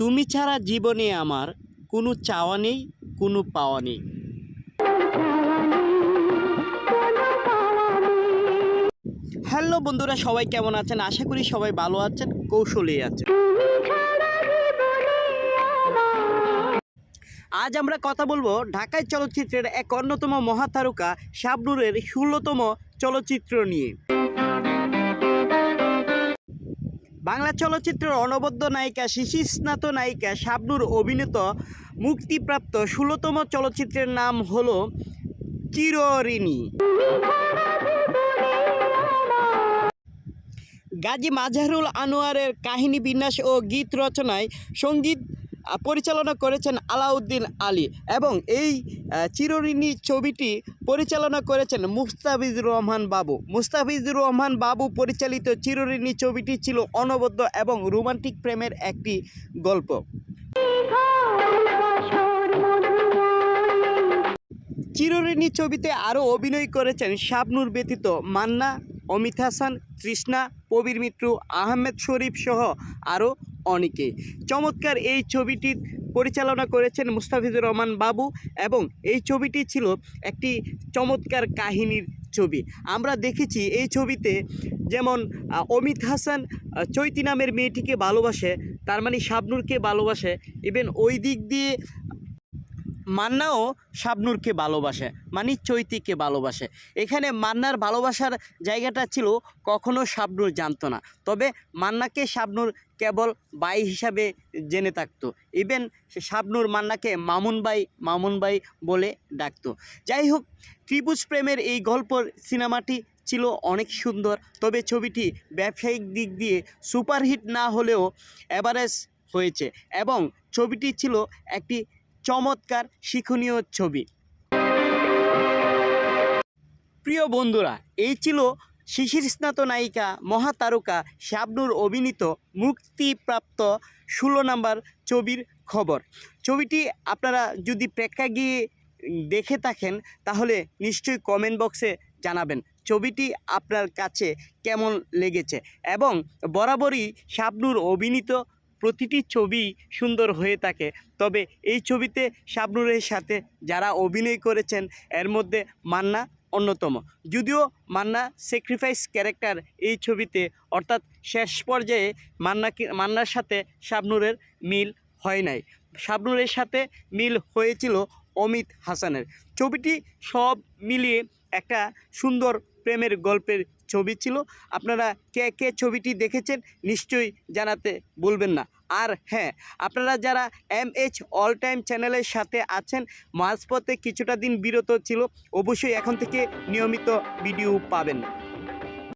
তুমি ছাড়া জীবনে আমার কোনো চাওয়া নেই, কোনো পাওয়া নেই। হ্যালো বন্ধুরা, সবাই কেমন আছেন? আশা করি সবাই ভালো আছেন, কৌশলে আছেন। আজ আমরা কথা বলব ঢাকায় চলচ্চিত্রের এক অন্যতম মহাতারকা শাবনুরের ষোলোতম চলচ্চিত্র নিয়ে। বাংলা চলচ্চিত্রের অনবদ্য নায়িকা শিশিস্নাত নায়িকা, শাবনুর অভিনীত মুক্তিপ্রাপ্ত ষোলোতম চলচ্চিত্রের নাম হল চিরঋণী। গাজী মাজহারুল আনোয়ারের কাহিনী বিন্যাস ও গীত রচনায় সংগীত পরিচালনা করেছেন আলাউদ্দিন আলী এবং এই চিরঋণী ছবিটি পরিচালনা করেছেন মুস্তাফিজুর রহমান বাবু। মুস্তাফিজুর রহমান বাবু পরিচালিত চিরঋণী ছবিটি ছিল অনবদ্য এবং রোমান্টিক প্রেমের একটি গল্প। চিরঋণী ছবিতে আরও অভিনয় করেছেন শাবনুর ব্যতীত মান্না, অমিত হাসান, তৃষ্ণা কবির মিত্র, আহমেদ শরীফ সহ আরও অনেকে। চমৎকার এই ছবিটি পরিচালনা করেছেন মুস্তাফিজুর রহমান বাবু এবং এই ছবিটি ছিল একটি চমৎকার কাহিনীর ছবি। আমরা দেখেছি এই ছবিতে যেমন অমিত হাসান চৈতি নামের মেয়েটিকে ভালোবাসে, তার মানে শাবনুরকে ভালোবাসে। ইভেন ওই দিক দিয়ে মান্নাও শাবনুরকে ভালোবাসে মানে চৈতিকে ভালোবাসে। এখানে মান্নার ভালোবাসার জায়গাটা ছিল কখনো শাবনুর জানতো না। তবে মান্নাকে শাবনুর কেবল বাই হিসাবে জেনে থাকতো। ইভেন শাবনুর মান্নাকে মামুন বাই মামুন বাই বলে ডাকতো। যাই হোক, ত্রিভুজ প্রেমের এই গল্পর সিনেমাটি ছিল অনেক সুন্দর। তবে ছবিটি ব্যবসায়িক দিক দিয়ে সুপারহিট না হলেও অ্যাভারেজ হয়েছে এবং ছবিটি ছিল একটি চমৎকার, শিক্ষণীয় ছবি। প্রিয় বন্ধুরা, এই ছিল শিশির স্নাত নায়িকা, মহাতারকা শাবনুর অভিনীত মুক্তিপ্রাপ্ত ষোলো নাম্বার ছবির খবর। ছবিটি আপনারা যদি প্রেক্ষাগৃহে দেখে থাকেন, তাহলে নিশ্চয়ই কমেন্ট বক্সে জানাবেন ছবিটি আপনার কাছে কেমন লেগেছে। এবং বরাবরই শাবনুর অভিনীত প্রতিটি ছবি সুন্দর হয়ে থাকে। তবে এই ছবিতে শাবনুরের সাথে যারা অভিনয় করেছেন, এর মধ্যে মান্না অন্যতম। যদিও মান্না স্যাক্রিফাইস ক্যারেক্টার এই ছবিতে, অর্থাৎ শেষ পর্যায়ে মান্নাকে, মান্নার সাথে শাবনুরের মিল হয় নাই। শাবনুরের সাথে মিল হয়েছিল অমিত হাসানের। ছবিটি সব মিলিয়ে একটা সুন্দর প্রেমের গল্পের ছবি ছিল। আপনারা কে কে ছবিটি দেখেছেন নিশ্চয়ই জানাতে বলবেন না। আর হ্যাঁ আপনারা যারা এম এইচ অল টাইম চ্যানেলের সাথে আছেন, মাঝপথে কিছুটা দিন বিরত ছিল, অবশ্যই এখন থেকে নিয়মিত ভিডিও পাবেন।